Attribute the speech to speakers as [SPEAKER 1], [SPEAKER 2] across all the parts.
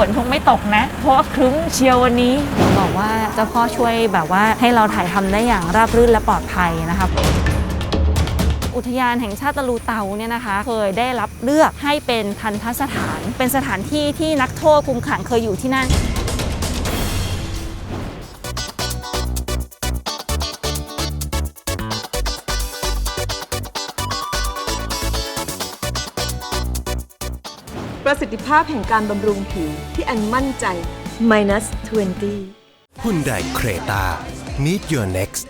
[SPEAKER 1] ฝนคงไม่ตกนะ เพราะครึ้มเชียววันนี้เห็นบอกว่าเจ้าพ่อช่วยแบบว่าให้เราถ่ายทำได้อย่างราบรื่นและปลอดภัยนะคะอุทยานแห่งชาติตะลูเตาเนี่ยนะคะ เคยได้รับเลือกให้เป็นทันทสถาน เป็นสถานที่ที่นักโทษคุมขังเคยอยู่ที่นั่น
[SPEAKER 2] สิทธิภาพแห่งการบำรุงผิวที่อันมั่นใจ minus 20
[SPEAKER 3] หุ่นไดเครตา Meet Your Next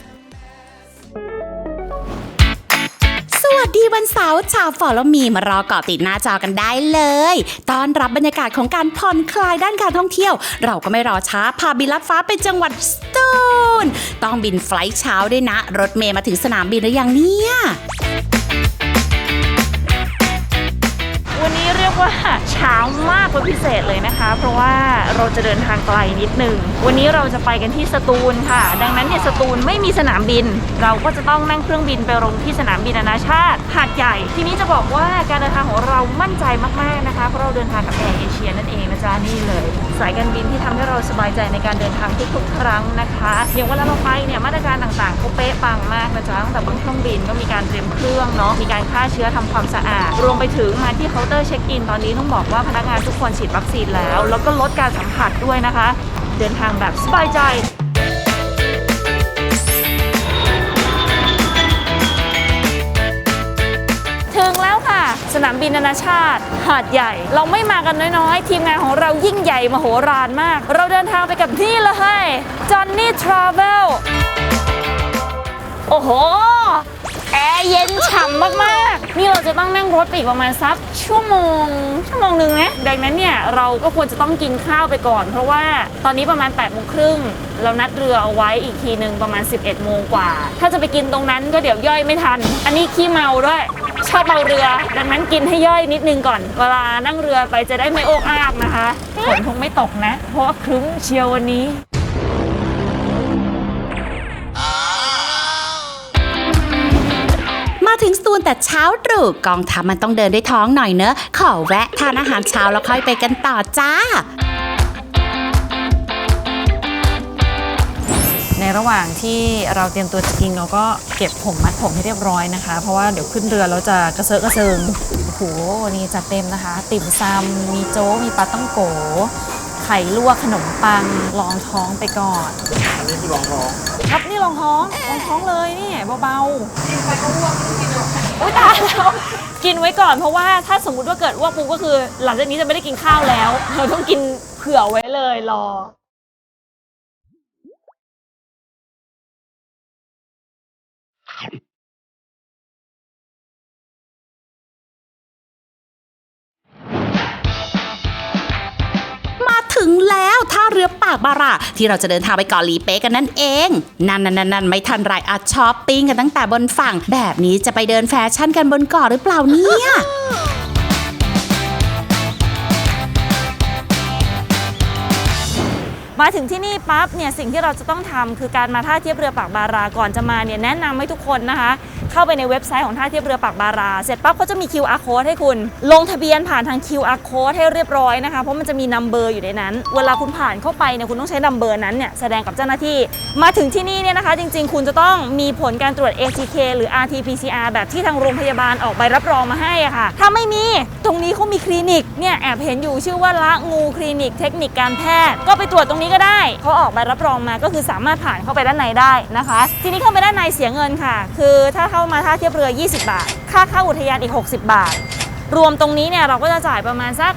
[SPEAKER 4] สวัสดีวันเสาร์ชาวฟอลมีมารอเกาะติดหน้าจอกันได้เลยต้อนรับบรรยากาศของการผ่อนคลายด้านการท่องเที่ยว เราก็ไม่รอช้าพาบินลัดฟ้าไปจังหวัดสตูลต้องบินไฟลท์เช้าด้วยนะ รถเมย์มาถึงสนามบินหรือยังเนี่ย
[SPEAKER 1] ว่าเช้ามากเป็นพิเศษเลยนะคะ เพราะว่าเราจะเดินทางไกลนิดหนึ่งวันนี้เราจะไปกันที่สตูลค่ะ ดังนั้นเนี่ยสตูลไม่มีสนามบิน เราก็จะต้องนั่งเครื่องบินไปลงที่สนามบินนานาชาติหาดใหญ่ ทีนี้จะบอกว่าการเดินทางของเรามั่นใจมากๆนะคะ เพราะเราเดินทางกับแอร์เอเชียนั่นเองนะจ๊ะนี่เลย สายการบินที่ทำให้เราสบายใจในการเดินทางทุกๆ ครั้งนะคะอย่างเวลาเราไปเนี่ยมาตรการต่างๆเขาเป๊ะปังมากนะจ๊ะตั้งแต่บนเครื่องบินก็มีการเตรียมเครื่องเนาะมีการฆ่าเชื้อทำความสะอาด รวมไปถึงมาที่เคาน์เตอร์เช็คอินตอนนี้ต้องบอกว่าพนักงานทุกคนฉีดวัคซีนแล้ว แล้วก็ลดการสัมผัสด้วยนะคะ เดินทางแบบสบายใจถึงแล้วค่ะสนามบินนานาชาติ หาดใหญ่ เราไม่มากันน้อยๆ ทีมงานของเรายิ่งใหญ่มโหฬารมาก เราเดินทางไปกับนี่เลยจอนนี่ทราเวลโอ้โห เย็นฉ่ำมากๆ นี่เราจะต้องนั่งรถไปอีกประมาณสักชั่วโมง ชั่วโมงหนึ่งนะดังนั้นเนี่ยเราก็ควรจะต้องกินข้าวไปก่อน เพราะว่าตอนนี้ประมาณ8ปดโมงครึ่งเรานัดเรือเอาไว้อีกทีหนึ่งประมาณ 11บเอ็ดโมงกว่า ถ้าจะไปกินตรงนั้นก็เดี๋ยวย่อยไม่ทัน อันนี้ขี้เมาด้วยชอบเมาเรือ ดังนั้นกินให้ย่อยนิดนึงก่อน เวลานั่งเรือไปจะได้ไม่โอกอากนะคะฝนคงไม่ตกนะ เพราะว่าครึ้มเชียววันนี้
[SPEAKER 4] ตูลแต่เช้าตรู่กองทัพมันต้องเดินด้วยท้องหน่อยเนอะ ขอแวะทานอาหารเช้าแล้วค่อยไปกันต่อจ้า
[SPEAKER 1] ในระหว่างที่เราเตรียมตัวจะกินเราก็เก็บผมมัดผมให้เรียบร้อยนะคะ เพราะว่าเดี๋ยวขึ้นเรือเราจะกระเซาะกระเซิงโอ้โหนี่จัดเต็มนะคะ ติ่มซำมีโจ๊กมีปลาต้องโกไข่ลวกขนมปังรองท้องไปก่อนอันนี้คือรองท้อง ครับนี่รองท้องรองท้องเลยนี่เบาๆกินไปก็อ้วกกินโอ้ยตายแล้วกินไว้ก่อนเพราะว่าถ้าสมมุติว่าเกิดอ้วกปุ๊บก็คือ หลังจากนี้จะไม่ได้กินข้าวแล้ว เราต้องกินเผื่อไว้เลยรอ
[SPEAKER 4] ถึงแล้วท่าเรือปากบาระที่เราจะเดินทางไปเกาะหลีเป๊ะกันนั่นเอง นั่นนั่นนั่นไม่ทันไรอัดช้อปปิ้งกันตั้งแต่บนฝั่ง แบบนี้จะไปเดินแฟชั่นกันบนเกาะหรือเปล่าเนี่ย
[SPEAKER 1] มาถึงที่นี่ปั๊บเนี่ยสิ่งที่เราจะต้องทำคือการมาท่าเทียบเรือปากบาราก่อนจะมาเนี่ยแนะนำให้ทุกคนนะคะ เข้าไปในเว็บไซต์ของท่าเทียบเรือปากบารา เสร็จปั๊บเขาจะมี QR code ให้คุณ ลงทะเบียนผ่านทาง QR code ให้เรียบร้อยนะคะ เพราะมันจะมีนัมเบอร์อยู่ในนั้น เวลาคุณผ่านเข้าไปเนี่ยคุณต้องใช้นัมเบอร์นั้นเนี่ยแสดงกับเจ้าหน้าที่ มาถึงที่นี่เนี่ยนะคะ จริง ๆ คุณจะต้องมีผลการตรวจ ATK หรือ RT-PCR แบบที่ทางโรงพยาบาลออกใบรับรองมาให้อะค่ะ ถ้าไม่มีตรงนี้เขามีคลินิกเนี่ยแอบเห็นอยู่ชื่อว่าละงูคลินิกเทคนิคการแพทย์ ก็ไปตรวจตรงนี้ก็ได้เขาออกใบรับรองมาก็คือสามารถผ่านเข้าไปด้านในได้นะคะ ทีนี้เข้าไปด้านในเสียเงินค่ะ คือถ้าเข้ามาท่าเทียบเรือ 20 บาท ค่าเข้าอุทยานอีก 60 บาท รวมตรงนี้เนี่ยเราก็จะจ่ายประมาณสัก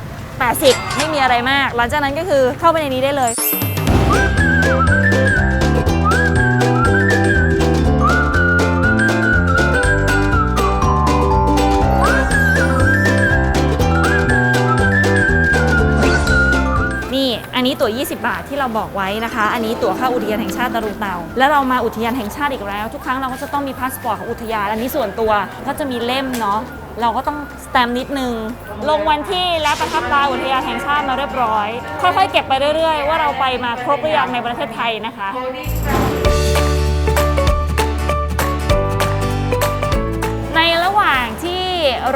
[SPEAKER 1] 80 ไม่มีอะไรมาก หลังจากนั้นก็คือเข้าไปในนี้ได้เลย อันนี้ตั๋ว 20 บาทที่เราบอกไว้นะคะ อันนี้ตั๋วเข้าอุทยานแห่งชาติตะลุเตา แล้วเรามาอุทยานแห่งชาติอีกแล้ว ทุกครั้งเราก็จะต้องมีพาสปอร์ตของอุทยาน อันนี้ส่วนตัวก็จะมีเล่มเนาะ เราก็ต้องสแตมป์นิดนึง ลงวันที่และประทับตราอุทยานแห่งชาติมาเรียบร้อย ค่อยๆ เก็บไปเรื่อยๆ ว่าเราไปมาครบหรือยังในประเทศไทยนะคะ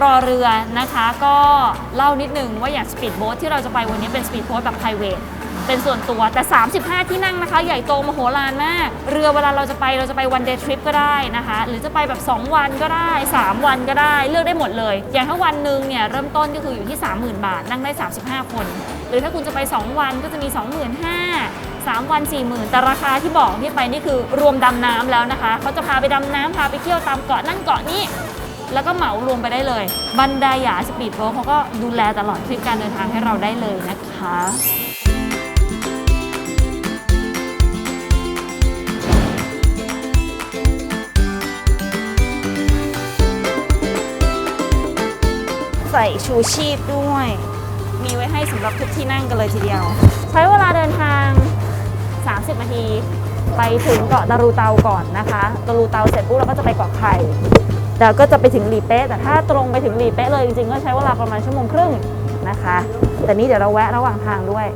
[SPEAKER 1] รอเรือนะคะ ก็เล่านิดนึงว่าอย่างสปีดโบ๊ทที่เราจะไปวันนี้เป็นสปีดโบ๊ทแบบ p r i v a t เป็นส่วนตัวแต่ 35 ที่นั่งนะคะ ใหญ่โตมโหฬารมาก เรือเวลาเราจะไปเราจะไปวันเดย์ทริปก็ได้นะคะ หรือจะไปแบบ 2 วันก็ได้ 3 วันก็ได้ เลือกได้หมดเลย อย่างถ้าวันหนึ่งเนี่ยเริ่มต้นก็คืออยู่ที่ 30,000 บาท นั่งได้ 35 คน หรือถ้าคุณจะไป 2 วันก็จะมี 25,000 3 วัน 40,000 แต่ราคาที่บอกที่ไปนี่คือรวมดำน้ำแล้วนะคะ เขาจะพาไปดำน้ำพาไปเที่ยวตามเกาะนั่นเกาะนี้ แล้วก็เหมารวมไปได้เลย บันไดหยาสปีดโบ๊ทเขาก็ดูแลตลอดทริปการเดินทางให้เราได้เลยนะคะใส่ชูชีพด้วย มีไว้ให้สำหรับทุกที่นั่งกันเลยทีเดียว ใช้เวลาเดินทาง 30 นาที ไปถึงเกาะตารูเตาก่อนนะคะตารูเตาเสร็จปุ๊บเราก็จะไปเกาะไข่ แล้วก็จะไปถึงหลีเป๊ะแต่ถ้าตรงไปถึงหลีเป๊ะเลยจริงๆก็ใช้เวลาประมาณชั่วโมงครึ่งนะคะ แต่นี้เดี๋ยวเราแวะระหว่างทางด้วย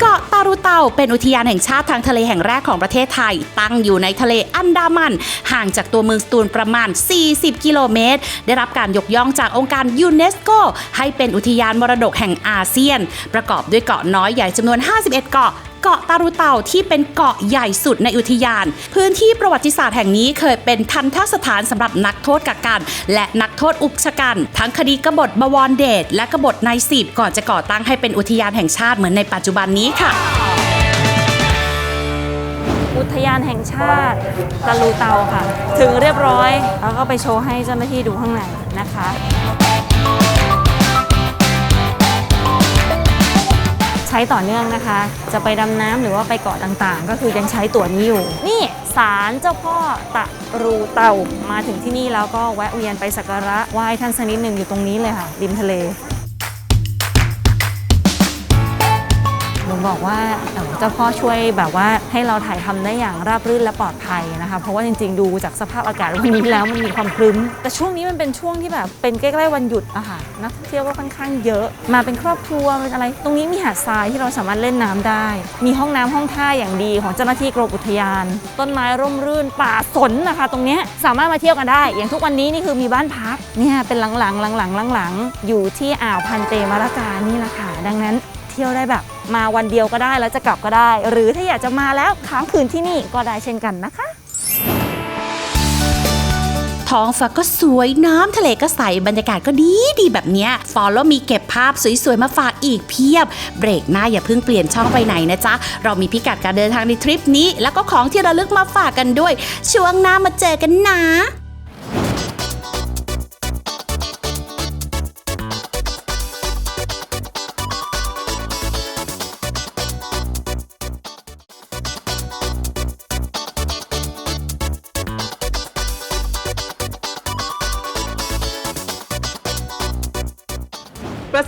[SPEAKER 4] เกาะตารูเตาเป็นอุทยานแห่งชาติทางทะเลแห่งแรกของประเทศไทย ตั้งอยู่ในทะเลอันดามัน ห่างจากตัวเมืองสตูลประมาณ 40 กิโลเมตร ได้รับการยกย่องจากองค์การยูเนสโกให้เป็นอุทยานมรดกแห่งอาเซียน ประกอบด้วยเกาะน้อยใหญ่จำนวน 51 เกาะ เกาะตารูเตาที่เป็นเกาะใหญ่สุดในอุทยาน พื้นที่ประวัติศาสตร์แห่งนี้เคยเป็นทันทสถานสำหรับนักโทษกักกัน และนักโทษอุกชะกันทั้งคดีกบฏบวรเดชและกบฏนายสิบก่อนจะก่อตั้งให้เป็นอุทยานแห่งชาติเหมือนในปัจจุบันนี้ค่ะ
[SPEAKER 1] อุทยานแห่งชาติตะลูเตาค่ะ ถึงเรียบร้อย แล้วก็ไปโชว์ให้เจ้าหน้าที่ดูข้างในนะคะ ช้ต่อเนื่องนะคะ จะไปดำน้ำหรือว่าไปเกาะต่างๆ ก็คือยังใช้ตั๋วนี้อยู่ นี่ศาลเจ้าพ่อตะรูเตามาถึงที่นี่แล้วก็แวะเวียนไปสักการะไหว้ท่านสักนิดหนึ่งอยู่ตรงนี้เลยค่ะริมทะเล หนูบอกว่าเจ้าพ่อช่วยแบบว่าให้เราถ่ายทำได้อย่างราบรื่นและปลอดภัยนะคะ เพราะว่าจริงๆ ดูจากสภาพอากาศวันนี้แล้วมันมีความครึ้ม แต่ช่วงนี้มันเป็นช่วงที่แบบเป็นใกล้ๆวันหยุดอะค่ะนักท่องเที่ยวก็ค่อนข้างเยอะ มาเป็นครอบครัวเป็นอะไร ตรงนี้มีหาดทรายที่เราสามารถเล่นน้ำได้ มีห้องน้ำห้องท่าอย่างดีของเจ้าหน้าที่กรมอุทยาน ต้นไม้ร่มรื่นป่าสนนะคะ ตรงเนี้ยสามารถมาเที่ยวกันได้ อย่างทุกวันนี้นี่คือมีบ้านพักเนี่ยเป็นหลังๆหลังๆหลังๆอยู่ที่อ่าวพันเตมะละกานี่แหละค่ะดังนั้นเที่ยวได้แบบ มาวันเดียวก็ได้แล้วจะกลับก็ได้ หรือถ้าอยากจะมาแล้วค้างคืนที่นี่ก็ได้เช่นกันนะคะ
[SPEAKER 4] ท้องฟ้าก็สวยน้ำทะเลก็ใสบรรยากาศก็ดีดีแบบเนี้ยฟอลแล้วมีเก็บภาพสวยๆ มาฝากอีกเพียบ เบรกหน้าอย่าเพิ่งเปลี่ยนช่องไปไหนนะจ๊ะ เรามีพิกัดการเดินทางในทริปนี้ แล้วก็ของที่ระลึกมาฝากกันด้วย ช่วงหน้ามาเจอกันนะ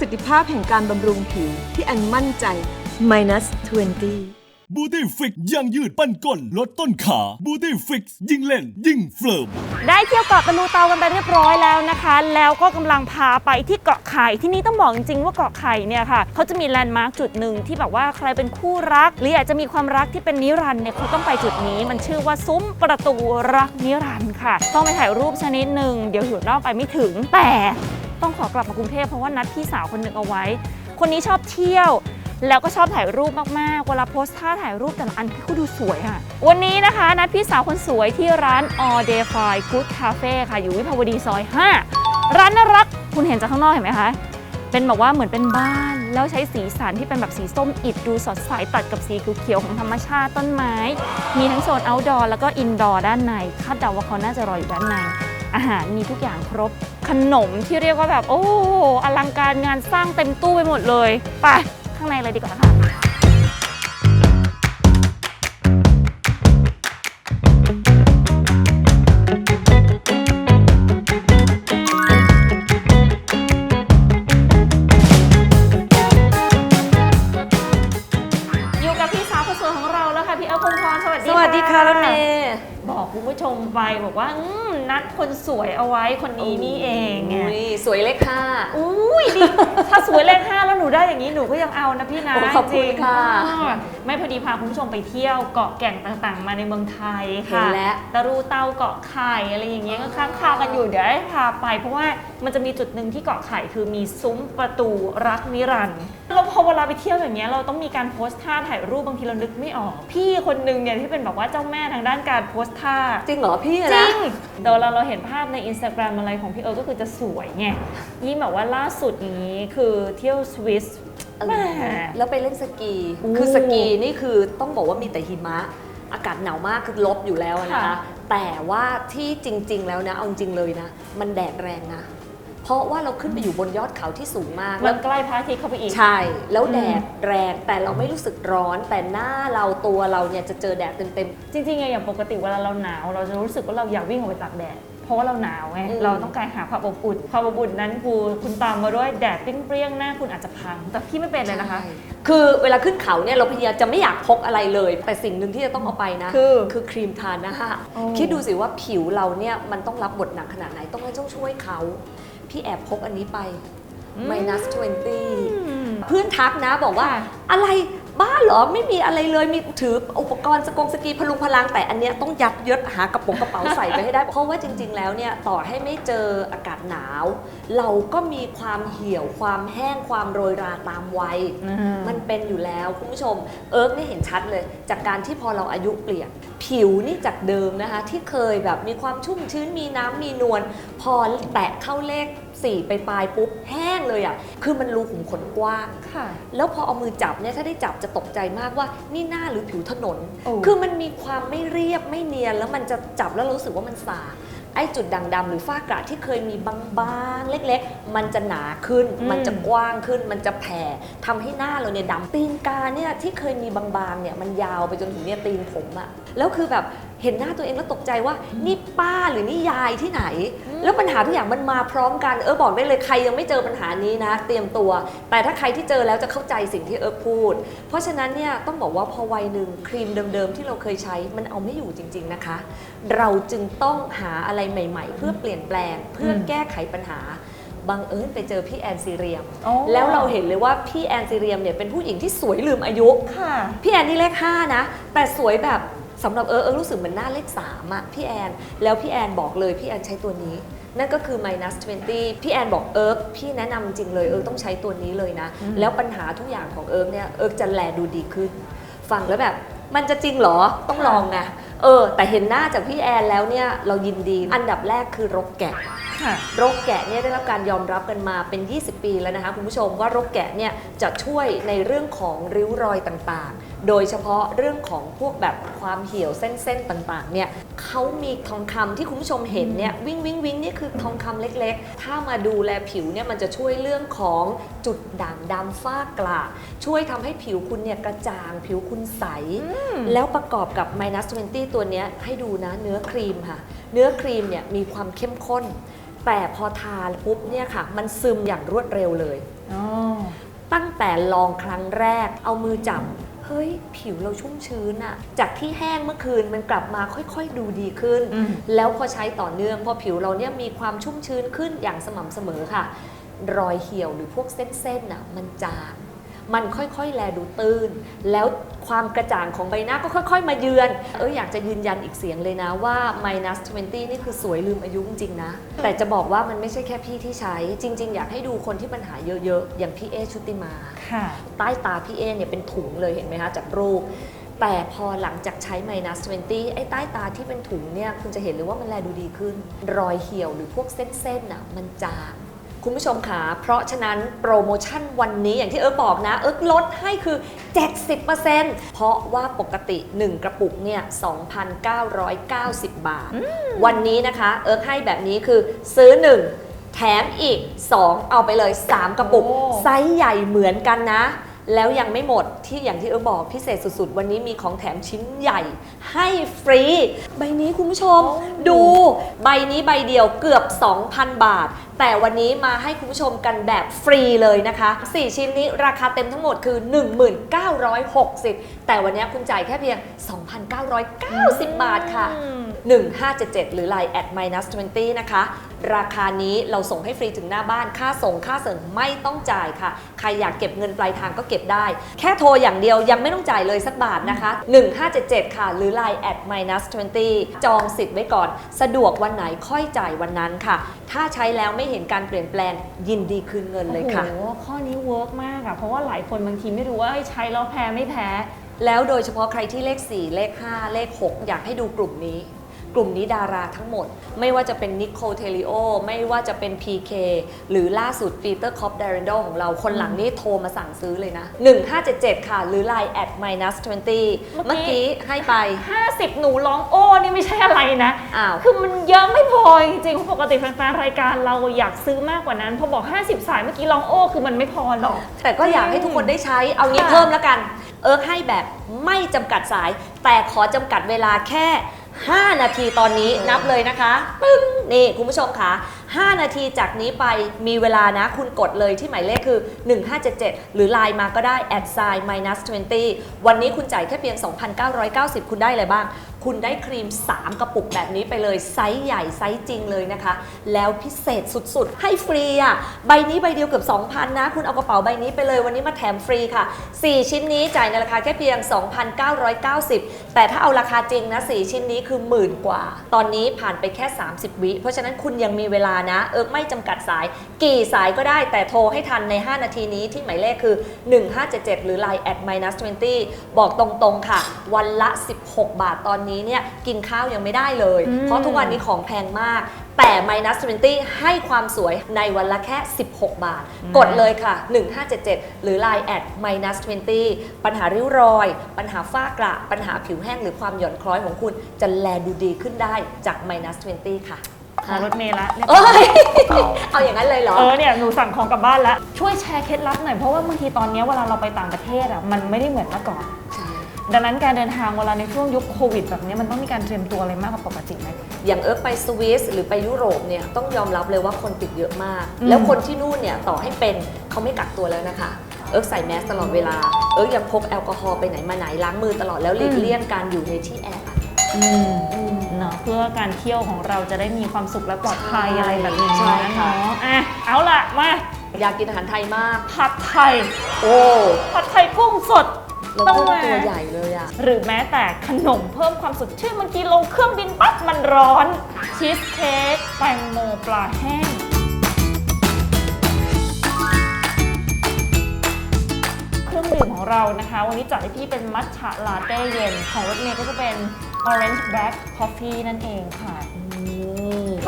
[SPEAKER 2] ประสิทธิภาพแห่งการบำรุงผิวที่อันมั่นใจ minus 20
[SPEAKER 5] บูตี้ฟิกยังยืดปั้นก้นลดต้นขาบูตี้ฟิกยิ่งเล่น ยิ่งเฟิร์ม
[SPEAKER 1] ได้เที่ยวเกาะตะลูเตากันไปเรียบร้อยแล้วนะคะ แล้วก็กำลังพาไปที่เกาะไข่ที่นี่ต้องบอกจริงๆว่าเกาะไข่เนี่ยค่ะเขาจะมีแลนด์มาร์คจุดหนึ่งที่แบบว่าใครเป็นคู่รัก หรืออยากจะมีความรักที่เป็นนิรันดร์เนี่ยเขาต้องไปจุดนี้ มันชื่อว่าซุ้มประตูรักนิรันดร์ค่ะ ต้องไปถ่ายรูปชนิดหนึ่งเดี๋ยวหิวนอกไปไม่ถึงแต่ ต้องขอกลับมากรุงเทพเพราะว่านัดพี่สาวคนหนึ่งเอาไว้ คนนี้ชอบเที่ยว แล้วก็ชอบถ่ายรูปมากๆ เวลาโพสท่าถ่ายรูปแต่ละอันพี่ก็ดูสวยค่ะ วันนี้นะคะ นัดพี่สาวคนสวยที่ร้าน All Day Fly Good Cafe ค่ะ อยู่วิภาวดีซอย 5 ร้านน่ารัก คุณเห็นจากข้างนอกเห็นไหมคะ เป็นแบบว่าเหมือนเป็นบ้าน แล้วใช้สีสันที่เป็นแบบสีส้มอิดดูสดใสตัดกับสีเขียวของธรรมชาติต้นไม้ มีทั้งโซน outdoor แล้วก็ indoor ด้านใน คาดเดาว่าเขาน่าจะรออยู่ด้านใน อาหารมีทุกอย่างครบ ขนมที่เรียกว่าแบบ โอ้อลังการงานสร้างเต็มตู้ไปหมดเลย ไป ข้างในเลยดีกว่าค่ะ มนัดคนสวยเอาไว้คนนี้นี่เองไง
[SPEAKER 6] อุ้ยสวยเลขห้า
[SPEAKER 1] อุ้ยดีถ้าสวยเลขห้าแล้วหนูได้อย่างนี้หนูก็ยังเอานะพี่นะ
[SPEAKER 6] โอ้ขอบคุณ
[SPEAKER 1] จริงๆ
[SPEAKER 6] ค่ะ
[SPEAKER 1] อ่าไม่พอดีพาคุณผู้ชมไปเที่ยวเกาะแก่งต่างๆ มาในเมืองไทย
[SPEAKER 6] เห็
[SPEAKER 1] ค่ะ
[SPEAKER 6] นแล้ว
[SPEAKER 1] ตะรูเตาเกาะไข่อะไรอย่างเงี้ยก็ค้างคากันอยู่เดี๋ยวให้พาไป เพราะว่ามันจะมีจุดหนึ่งที่เกาะไข่คือมีซุ้มประตูรักนิรันดร์ เราพอเวลาไปเที่ยวอย่างเงี้ยเราต้องมีการโพสท่าถ่ายรูปบางทีเรานึกไม่ออก พี่คนนึงเนี่ยที่เป็นแบบว่าเจ้าแม่ทางด้านการโพสท่า
[SPEAKER 6] จริงเหรอพี่อะ
[SPEAKER 1] จ
[SPEAKER 6] นะ
[SPEAKER 1] ริงแต่เวลาเราเห็นภาพในอินสตาแกรมอะไรของพี่เอิร์ธก็คือจะสวยไงยิ่งแบบว่าล่าสุดอย่างนี้คือเที่ยวสวิสแหม
[SPEAKER 6] แล้วไปเล่นสกี
[SPEAKER 1] อู้
[SPEAKER 6] คือสกีนี่คือต้องบอกว่ามีแต่หิมะ อากาศหนาวมากคือลบอยู่แล้วนะคะ
[SPEAKER 1] ค่ะ
[SPEAKER 6] แต่ว่าที่จริง ๆ แล้วนะ เอาจริงเลยนะ มันแดดแรงนะ เพราะว่าเราขึ้นไปอยู่บนยอดเขาที่สูงมาก
[SPEAKER 1] มั
[SPEAKER 6] แล้
[SPEAKER 1] น
[SPEAKER 6] ว
[SPEAKER 1] ใกล้พระอาทิตย์เข้าไปอีก
[SPEAKER 6] ใช่ แล้ว
[SPEAKER 1] อืม
[SPEAKER 6] แดดแรงแต่เราไม่รู้สึกร้อน แต่หน้าเราตัวเราเนี่ยจะเจอแดดเต็ม
[SPEAKER 1] จริงๆไงอย่างปกติเวลาเราหนาว เราจะรู้สึกว่าเราอยากวิ่งออกไปตากแดด เพราะว่าเราหนาวไง
[SPEAKER 6] อืม
[SPEAKER 1] เราต้องการหาความอบอุ่น ความอบอุ่นนั้นคือคุณตามมาด้วยแดดเปรี้ยงๆหน้าคุณอาจจะพัง แต่พี่ไม่เป็นเลยนะคะ
[SPEAKER 6] ใช่คือเวลาขึ้นเขาเนี่ยเราพยายามจะไม่อยากพกอะไรเลย แต่สิ่งหนึ่งที่จะต้องเอาไปนะ
[SPEAKER 1] คือ
[SPEAKER 6] คือครีมทาหน้า
[SPEAKER 1] โอ้
[SPEAKER 6] คิดดูสิว่าผิวเราเนี่ยมันต้องรับบทหนักขนาดไหนต้องให้ต้องช่วยเขา พี่แอบพกอันนี้ไป minus 20 เพื่อนทักนะบอกว่า
[SPEAKER 1] ค่ะ
[SPEAKER 6] อะไร บ้าเหรอไม่มีอะไรเลยมีถืออุปกรณ์สกงสกีพลุงพลังแต่อันเนี้ยต้องยัดเยดหากระโป๋องกระเป๋าใส่ไปให้ได้ เพราะว่าจริง ๆ แล้วเนี่ยต่อให้ไม่เจออากาศหนาว เราก็มีความเหี่ยวความแห้งความโรยราตามวัย
[SPEAKER 1] ม
[SPEAKER 6] มันเป็นอยู่แล้วคุณผู้ชมเอิร์กนี่เห็นชัดเลย จากการที่พอเราอายุเปลี่ยน ผิวนี่จากเดิมนะคะ ที่เคยแบบมีความชุ่มชื้นมีน้ำมีนวลพอแตะเข้าเลข สี่ไปปลายๆปุ๊บแห้งเลยอะ่ะ คือมันรูขุมขนกว้าง
[SPEAKER 1] ค่ะ
[SPEAKER 6] แล้วพอเอามือจับเนี่ยถ้าได้จับจะตกใจมากว่านี่หน้าหรือผิวถนน
[SPEAKER 1] โอ้
[SPEAKER 6] คือมันมีความไม่เรียบไม่เนียน แล้วมันจะจับแล้วเรารู้สึกว่ามันสาไอ้จุดด่างดำหรือฝ้ากระที่เคยมีบางๆ เล็กๆ มันจะหนาขึ้น
[SPEAKER 1] อืม
[SPEAKER 6] มันจะกว้างขึ้น มันจะแผ่ทำให้หน้าเราเนี่ยดำตีนกาเนี่ยที่เคยมีบางๆเนี่ยมันยาวไปจนถึงเนี่ยตีนผมอะแล้วคือแบบ เห็นหน้าตัวเองแล้วตกใจว่านี่ป้าหรือนี่ยายที่ไหน แล้วปัญหาทุกอย่างมันมาพร้อมกันเออบอกได้เลยใครยังไม่เจอปัญหานี้นะ เตรียมตัว แต่ถ้าใครที่เจอแล้วจะเข้าใจสิ่งที่เอิร์กพูด เพราะฉะนั้นเนี่ยต้องบอกว่าพอวัยหนึ่งครีมเดิมๆที่เราเคยใช้มันเอาไม่อยู่จริง ๆนะคะ เราจึงต้องหาอะไรใหม่ ๆ เพื่อเปลี่ยนแปลงเพื่อแก้ไขปัญหาบังเอิญไปเจอพี่แอนซีเรียม
[SPEAKER 1] โอ้
[SPEAKER 6] แล้วเราเห็นเลยว่าพี่แอนซีเรียมเนี่ยเป็นผู้หญิงที่สวยลืมอายุ
[SPEAKER 1] ค่ะ
[SPEAKER 6] พี่แอนนี่เลข5นะ แต่สวยแบบ สำหรับเออเออรู้สึกเหมือนหน้าเลข3อะพี่แอน แล้วพี่แอนบอกเลยพี่แอนใช้ตัวนี้ นั่นก็คือ minus 20 พี่แอนบอกเอิร์กพี่แนะนำจริงเลยเอิร์กต้องใช้ตัวนี้เลยนะ แล้วปัญหาทุกอย่างของเอิร์กเนี่ยเอิร์กจะแลดูดีขึ้น ฟังแล้วแบบมันจะจริงเหรอต้องลองไงเออ แต่เห็นหน้าจากพี่แอนแล้วเนี่ยเรายินดี อันดับแรกคือรกแกะ
[SPEAKER 1] ค่ะ
[SPEAKER 6] รกแกะเนี่ยได้รับการยอมรับกันมาเป็น 20 ปีแล้วนะคะคุณผู้ชมว่ารกแกะเนี่ยจะช่วยในเรื่องของริ้วรอยต่างๆ โดยเฉพาะเรื่องของพวกแบบความเหี่ยวเส้นๆต่างๆเนี่ยเขามีทองคำที่คุณผู้ชมเห็นเนี่ยวิ่งวิ่งวิ่งนี่คือทองคำเล็กๆ ถ้ามาดูแลผิวเนี่ยมันจะช่วยเรื่องของจุดด่างดำฝ้ากระช่วยทำให้ผิวคุณเนี่ยกระจ่าง ผิวคุณใส แล้วประกอบกับ minus 20 ตัวเนี้ยให้ดูนะเนื้อครีมค่ะ เนื้อครีมเนี่ยมีความเข้มข้น แต่พอทาปุ๊บเนี่ยค่ะ มันซึมอย่างรวดเร็วเลย
[SPEAKER 1] อ๋อ
[SPEAKER 6] ตั้งแต่ลองครั้งแรกเอามือจับ เฮ้ย ผิวเราชุ่มชื้นอะจากที่แห้งเมื่อคืนมันกลับมาค่อยๆดูดีขึ้น
[SPEAKER 1] อืม
[SPEAKER 6] แล้วพอใช้ต่อเนื่องพอผิวเราเนี่ยมีความชุ่มชื้นขึ้นอย่างสม่ำเสมอค่ะ รอยเหี่ยวหรือพวกเส้นๆน่ะมันจาง มันค่อยๆ แลดูตื้น แล้วความกระจ่างของใบหน้าก็ค่อย ๆ มาเยือน เอออยากจะยืนยันอีกเสียงเลยนะว่า minus 20 นี่คือสวยลืมอายุจริงๆนะ แต่จะบอกว่ามันไม่ใช่แค่พี่ที่ใช้ จริง ๆ อยากให้ดูคนที่ปัญหาเยอะๆ อย่างพี่เอชุติมา
[SPEAKER 1] ค่ะ
[SPEAKER 6] ใต้ตาพี่เอเนี่ยเป็นถุงเลยเห็นไหมคะจากรูปแต่พอหลังจากใช้ minus 20 ไอ้ใต้ตาที่เป็นถุงเนี่ย คุณจะเห็นเลยว่ามันแลดูดีขึ้น รอยเหี่ยวหรือพวกเส้นๆน่ะมันจาง คุณผู้ชมค่ะเพราะฉะนั้นโปรโมชั่นวันนี้อย่างที่เอิร์กบอกนะ เอิร์กลดให้คือ 70%เพราะว่าปกติ 1 กระปุกเนี่ย 2,990 บาท วันนี้นะคะ เอิร์กให้แบบนี้คือซื้อ 1 แถมอีก 2 เอาไปเลย 3 กระปุก
[SPEAKER 1] โอ้
[SPEAKER 6] ไซส์ใหญ่เหมือนกันนะ แล้วยังไม่หมดที่อย่างที่เออบอกพิเศษสุดๆ วันนี้มีของแถมชิ้นใหญ่ ให้ฟรี ใบนี้คุณผู้ชม ดูใบนี้ใบเดียวเกือบ 2,000 บาท แต่วันนี้มาให้คุณผู้ชมกันแบบฟรีเลยนะคะ 4 ชิ้นนี้ราคาเต็มทั้งหมดคือ 1960 แต่วันนี้คุณจ่ายแค่เพียง 2,990 บาทค่ะ 1577 หรือ Line at minus 20 นะคะ ราคานี้เราส่งให้ฟรีถึงหน้าบ้าน ค่าส่งค่าเสริมไม่ต้องจ่ายค่ะ ใครอยากเก็บเงินปลายทางก็เก็บได้ แค่โทรอย่างเดียวยังไม่ต้องจ่ายเลยสักบาทนะคะ 1577 ค่ะ หรือ Line at minus 20 จองสิทธิ์ไว้ก่อน สะดวกวันไหนค่อยจ่ายวันนั้นค่ะ ถ้าใช้แล้วไม่เห็นการเปลี่ยนแปลงยินดีคืนเงินเลยค่ะ
[SPEAKER 1] โอ้โหข้อนี้เวิร์กมากอะเพราะว่าหลายคนบางทีไม่รู้ว่าเอ้ยใช้แล้วแพ้ไม่แพ้
[SPEAKER 6] แล้วโดยเฉพาะใครที่เลข 4 เลข 5 เลข 6 อยากให้ดูกลุ่มนี้ กลุ่มนี้ดาราทั้งหมด ไม่ว่าจะเป็นนิโคเทลิโอไม่ว่าจะเป็น PK หรือล่าสุดปีเตอร์คอปเดรนโดของเราคนหลังนี่โทรมาสั่งซื้อเลยนะ 1577 ค่ะ หรือ Line at minus 20
[SPEAKER 1] เมื่
[SPEAKER 6] เมื่
[SPEAKER 1] อ
[SPEAKER 6] อ
[SPEAKER 1] กี้
[SPEAKER 6] กี้ให้ไป
[SPEAKER 1] 50 หนูร้องโอ้นี่ไม่ใช่อะไรนะ
[SPEAKER 6] อ้าว
[SPEAKER 1] คือมันเยอะไม่พอจริงๆเพราะปกติแฟนๆรายการเราอยากซื้อมากกว่านั้นพอบอก 50 สายเมื่อกี้ร้องโอ้คือมันไม่พอหรอก
[SPEAKER 6] แต่ก็อยากให้ทุกคนได้ใช้เอางี้
[SPEAKER 1] ค่ะ
[SPEAKER 6] เพิ่มแล้วกัน เอิร์กให้แบบไม่จำกัดสาย แต่ขอจำกัดเวลาแค่ 5 นาทีตอนนี้นับเลยนะคะปึ้งนี่คุณผู้ชมค่ะ5นาทีจากนี้ไปมีเวลานะ คุณกดเลยที่หมายเลขคือ 1577 หรือไลน์มาก็ได้ at sign minus 20 วันนี้คุณจ่ายแค่เพียง 2,990 คุณได้อะไรบ้างคุณได้ครีม 3 กระปุกแบบนี้ไปเลย ไซส์ใหญ่ไซส์จริงเลยนะคะ แล้วพิเศษสุดๆ ให้ฟรีอะ ใบนี้ใบเดียวเกือบ 2,000 นะ คุณเอากระเป๋าใบนี้ไปเลยวันนี้มาแถมฟรีค่ะ 4 ชิ้นนี้จ่ายในราคาแค่เพียง 2,990 แต่ถ้าเอาราคาจริงนะ 4 ชิ้นนี้คือหมื่นกว่า ตอนนี้ผ่านไปแค่ 30 วิ เพราะฉะนั้นคุณยังมีเวลานะ เอิร์กไม่จำกัดสาย กี่สายก็ได้ แต่โทรให้ทันใน 5 นาทีนี้ที่หมายเลขคือ 1577 หรือ Line at minus 20 บอกตรงๆค่ะ วันละ 16 บาทตอนนี้เนี่ยกินข้าวยังไม่ได้เลย เพราะทุกวันนี้ของแพงมาก แต่ minus 20 ให้ความสวยในวันละแค่ 16 บาท กดเลยค่ะ 1577 หรือ Line at minus 20 ปัญหาริ้วรอย ปัญหาฝ้ากระปัญหาผิวแห้งหรือความหย่อนคล้อยของคุณจะแลดูดีขึ้นได้จาก minus 20 ค่ะ
[SPEAKER 1] ของรถเมล์ละเรียบร้
[SPEAKER 6] เอ้
[SPEAKER 1] อย
[SPEAKER 6] ยเอาอย่างนั้นเลยเหรอ
[SPEAKER 1] เออเนี่ยหนูสั่งของกลับบ้านแล้วช่วยแชร์เคล็ดลับหน่อยเพราะว่าบางทีตอนเนี้ยเวลาเราไปต่างประเทศอะมันไม่ได้เหมือนเมื่อก่อน ดังนั้นการเดินทางเวลาในช่วงยุคโควิดแบบเนี้ยมันต้องมีการเตรียมตัวอะไรมากกว่าปกติไหม
[SPEAKER 6] อย่างเอิร์กไปสวิสหรือไปยุโรปเนี่ยต้องยอมรับเลยว่าคนติดเยอะมาก
[SPEAKER 1] อืม
[SPEAKER 6] แล้วคนที่นู่นเนี่ยต่อให้เป็นเขาไม่กักตัวแล้วนะคะ เอิร์กใส่แมสตลอดเวลา เอิร์กยังพกแอลกอฮอล์ไปไหนมาไหนล้างมือตลอดแล้วหลีกเลี่ยงการอยู่ในที่แออัด
[SPEAKER 1] เนาะเพื่อการเที่ยวของเราจะได้มีความสุขและปลอดภัย
[SPEAKER 6] ใช่
[SPEAKER 1] อะไรแบบนี้
[SPEAKER 6] ใช่
[SPEAKER 1] นะ
[SPEAKER 6] ค่ะ
[SPEAKER 1] เนาะอะเอาล่ะมา
[SPEAKER 6] อยากกินอาหารไทยมาก
[SPEAKER 1] ผัดไทย
[SPEAKER 6] โอ้
[SPEAKER 1] ผัดไทยกุ้งสด
[SPEAKER 6] แล้ว
[SPEAKER 1] ต้อง
[SPEAKER 6] กุ้ง
[SPEAKER 1] มา
[SPEAKER 6] ตัวใหญ่เลยอะ
[SPEAKER 1] หรือแม้แต่ขนมเพิ่มความสดชื่นบางทีลงเครื่องบินปั๊บมันร้อน ชีสเค้กแตงโมปลาแห้ง เครื่องดื่มของเรานะคะ วันนี้จัดให้พี่เป็นมัทฉะลาเต้เย็น ของรถเมย์ก็จะเป็น orange black coffee นั่นเองค่ะ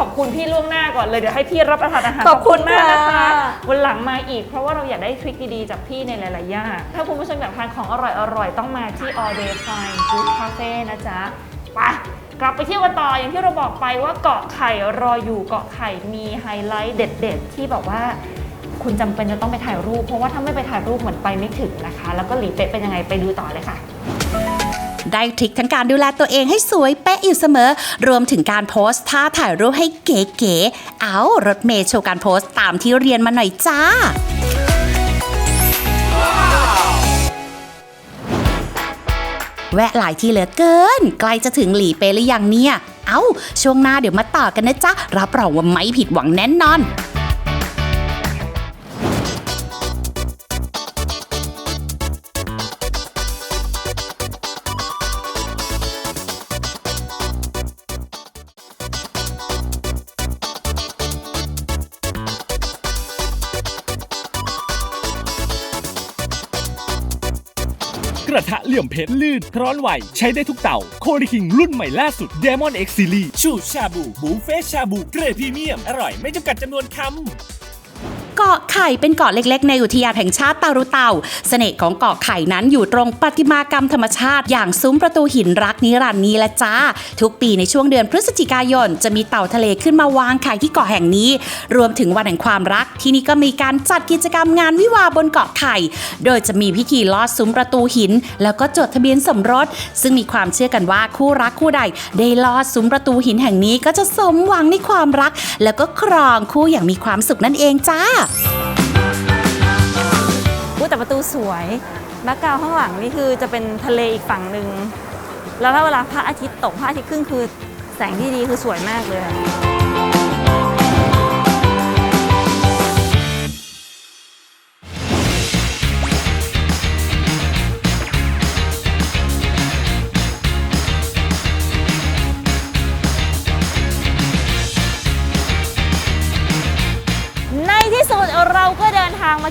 [SPEAKER 1] ขอบคุณพี่ล่วงหน้าก่อนเลยเดี๋ยวให้พี่รับประทานอาหาร
[SPEAKER 6] ขอบคุณ
[SPEAKER 1] มากนะคะ
[SPEAKER 6] ค่ะ
[SPEAKER 1] วันหลังมาอีก เพราะว่าเราอยากได้ทริคดีๆจากพี่ในหลายๆอย่างถ้าคุณผู้ชมอยากทานของอร่อยๆ ต้องมาที่ all day fine food cafe นะจ๊ะไปกลับไปเที่ยวกันต่ออย่างที่เราบอกไปว่าเกาะไข่รออยู่เกาะไข่มีไฮไลท์เด็ด ๆ ที่แบบว่าคุณจำเป็นจะต้องไปถ่ายรูป เพราะว่าถ้าไม่ไปถ่ายรูปเหมือนไปไม่ถึงนะคะ แล้วก็หลีเป๊ะเป็นยังไงไปดูต่อเลยค่ะ
[SPEAKER 4] ได้ทริคทั้งการดูแลตัวเองให้สวยเป๊ะอยู่เสมอ รวมถึงการโพสต์ท่าถ่ายรูปให้เก๋ๆ เอารถเมย์โชว์การโพสต์ตามที่เรียนมาหน่อยจ้าแวะหลายที่เหลือเกิน ใกล้จะถึงหลีเปหรือยังเนี่ย เอา้า ช่วงหน้าเดี๋ยวมาต่อกันนะจ๊ะ รับรองว่าไม่ผิดหวังแน่นอน
[SPEAKER 5] เพชรลื่นร้อนไหว ใช้ได้ทุกเต่า โคดิคิงรุ่นใหม่ล่าสุด Demon X Series ชูชาบู บูเฟ่ชาบู เกรดพรีเมียม อร่อยไม่จำกัดจำนวนคำ
[SPEAKER 4] เกาะไข่เป็นเกาะเล็ก ๆ ในอุทยานแห่งชาติตารุเตา เสน่ห์ของเกาะไข่นั้นอยู่ตรงประติมากรรมธรรมชาติ อย่างซุ้มประตูหินรักนิรันดร์นี้ละจ้า ทุกปีในช่วงเดือนพฤศจิกายน จะมีเต่าทะเลขึ้นมาวางไข่ที่เกาะแห่งนี้ รวมถึงวันแห่งความรัก ที่นี่ก็มีการจัดกิจกรรมงานวิวาบนเกาะไข่ โดยจะมีพิธีลอดซุ้มประตูหิน แล้วก็จดทะเบียนสมรส ซึ่งมีความเชื่อกันว่าคู่รักคู่ใด ได้ลอดซุ้มประตูหินแห่งนี้ก็จะสมหวังในความรัก แล้วก็ครองคู่อย่างมีความสุขนั่นเองจ้า
[SPEAKER 1] พูดแต่ประตูสวยแบ็กกราวข้างหลังนี่คือจะเป็นทะเลอีกฝั่งหนึ่ง แล้วถ้าเวลาพระอาทิตย์ตกพระอาทิตย์ขึ้นคือแสงที่ดีคือสวยมากเลย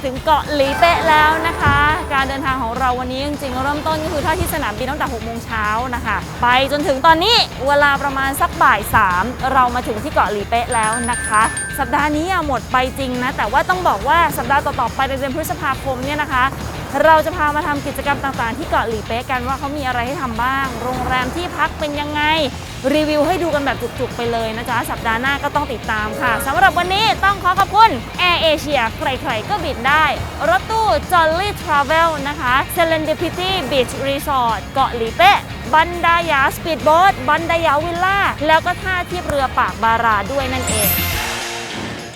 [SPEAKER 1] ถึงเกาะหลีเป๊ะแล้วนะคะ การเดินทางของเราวันนี้จริงๆเริ่มต้นก็คือท่าที่สนามบินตั้งแต่6โมงเช้านะคะ ไปจนถึงตอนนี้เวลาประมาณสักบ่าย 3 เรามาถึงที่เกาะหลีเป๊ะแล้วนะคะ สัปดาห์นี้หมดไปจริงนะ แต่ว่าต้องบอกว่าสัปดาห์ต่อๆไปในเดือนพฤษภาคมเนี่ยนะคะ เราจะพามาทำกิจกรรมต่างๆ ที่เกาะหลีเป๊ะกันว่าเขามีอะไรให้ทำบ้าง โรงแรมที่พักเป็นยังไง รีวิวให้ดูกันแบบจุกๆ ไปเลยนะจ๊ะ สัปดาห์หน้าก็ต้องติดตามค่ะสำหรับวันนี้ต้องขอขอบคุณ Air Asia ใครๆ ก็บินได้ รถตู้ Jolly Travel นะคะ Serendipity Beach Resort เกาะหลีเป๊ะบันดายาสปีดโบ๊ทบันดายาวิลล่าแล้วก็ท่าเทียบเรือปากบาราด้วยนั่นเอง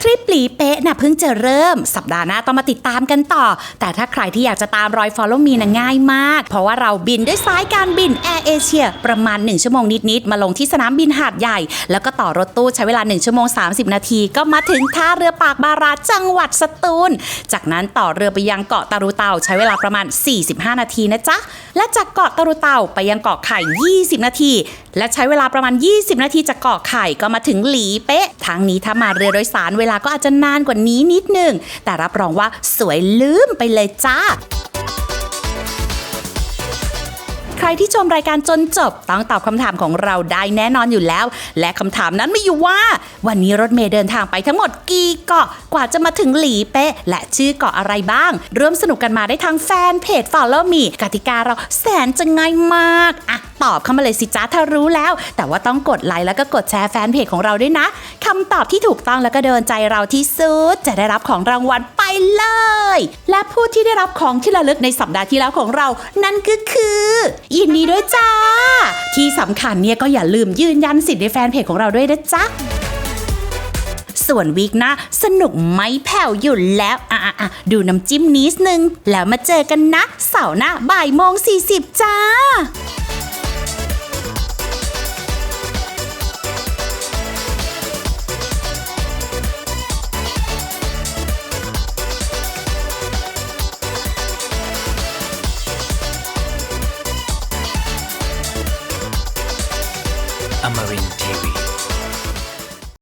[SPEAKER 4] ทริปหลีเป๊ะน่ะเพิ่งจะเริ่มสัปดาห์หน้าต้องมาติดตามกันต่อ แต่ถ้าใครที่อยากจะตามรอย Follow Me นะง่ายมาก เพราะว่าเราบินด้วยสายการบิน Air Asia ประมาณ 1 ชั่วโมงนิดๆมาลงที่สนามบินหาดใหญ่ แล้วก็ต่อรถตู้ใช้เวลา 1 ชั่วโมง 30 นาที ก็มาถึงท่าเรือปากบาราจังหวัดสตูล จากนั้นต่อเรือไปยังเกาะตารุเตาใช้เวลาประมาณ 45 นาทีนะจ๊ะและจากเกาะตารุเตาไปยังเกาะไข่ 20 นาที และใช้เวลาประมาณ 20 นาทีจากเกาะไข่ก็มาถึงหลีเป๊ะทางนี้ถ้ามาเรือโดยสารเวลาก็อาจจะนานกว่านี้นิดนึง แต่รับรองว่าสวยลืมไปเลยจ้า รที่ชมรายการจนจบ ต้องตอบคำถามของเราได้แน่นอนอยู่แล้ว และคำถามนั้นมีอยู่ว่า วันนี้รถเมย์เดินทางไปทั้งหมดกี่เกาะกว่าจะมาถึงหลีเป๊ะ และชื่อเกาะอะไรบ้าง ร่วมสนุกกันมาได้ทางแฟนเพจ Follow Me กติกาเราแสนจะง่ายมากอะตอบเข้ามาเลยสิจ้าถ้ารู้แล้ว แต่ว่าต้องกดไลค์แล้วก็กดแชร์แฟนเพจของเราด้วยนะคำตอบที่ถูกต้องแล้วก็เดินใจเราที่สุดจะได้รับของรางวัลไป เลย และผู้ที่ได้รับของที่ระลึกในสัปดาห์ที่แล้วของเรา นั่นก็คือยินดีด้วยจ้า ที่สำคัญเนี่ยก็อย่าลืมยืนยันสิทธิ์ในแฟนเพจของเราด้วยนะจ๊ะส่วนวีคหน้าสนุกไม่แผ่วอยู่แล้วอะอะอะดูน้ำจิ้มนิดนึง แล้วมาเจอกันนะ เสาร์หน้าบ่ายโมงสี่สิบจ้า